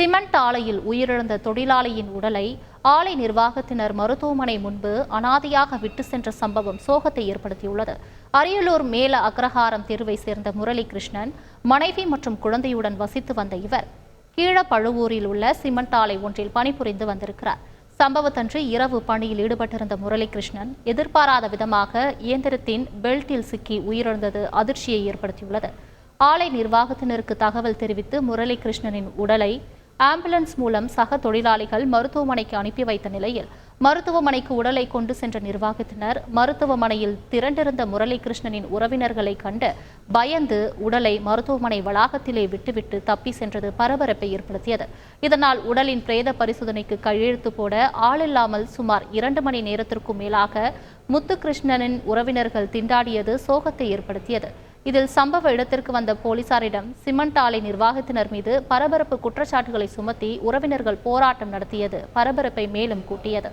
Cement ஆலையில் உயிரிழந்த தொழிலாளியின் உடலை ஆலை நிர்வாகத்தினர் மருத்துவமனை முன்பு அனாதையாக விட்டு சென்ற சம்பவம் சோகத்தை ஏற்படுத்தியுள்ளது. அரியலூர் மேல அக்ரஹாரம் தெருவை சேர்ந்த முரளி கிருஷ்ணன் மனைவி மற்றும் குழந்தையுடன் வசித்து வந்த இவர் கீழப்பழுவூரில் உள்ள சிமெண்ட் ஆலை ஒன்றில் பணிபுரிந்து வந்திருக்கிறார். சம்பவத்தன்று இரவு பணியில் ஈடுபட்டிருந்த முரளிகிருஷ்ணன் எதிர்பாராத விதமாக இயந்திரத்தின் பெல்ட்டில் சிக்கி உயிரிழந்தது அதிர்ச்சியை ஏற்படுத்தியுள்ளது. ஆலை நிர்வாகத்தினருக்கு தகவல் தெரிவித்து முரளிகிருஷ்ணனின் உடலை ஆம்புலன்ஸ் மூலம் சக தொழிலாளிகள் மருத்துவமனைக்கு அனுப்பி வைத்த நிலையில் மருத்துவமனைக்கு உடலை கொண்டு சென்ற நிர்வாகத்தினர் மருத்துவமனையில் திரண்டிருந்த முரளிகிருஷ்ணனின் உறவினர்களை கண்டு பயந்து உடலை மருத்துவமனை வளாகத்திலே விட்டுவிட்டு தப்பி சென்றது பரபரப்பை ஏற்படுத்தியது. இதனால் உடலின் பிரேத பரிசோதனைக்கு கையெழுத்து போட ஆளில்லாமல் சுமார் இரண்டு மணி நேரத்திற்கும் மேலாக முத்துகிருஷ்ணனின் உறவினர்கள் திண்டாடியது சோகத்தை ஏற்படுத்தியது. இதில் சம்பவ இடத்திற்கு வந்த போலீசாரிடம் சிமெண்ட் ஆலை நிர்வாகத்தினர் மீது பரபரப்பு குற்றச்சாட்டுகளை சுமத்தி உறவினர்கள் போராட்டம் நடத்தியது பரபரப்பை மேலும் கூட்டியது.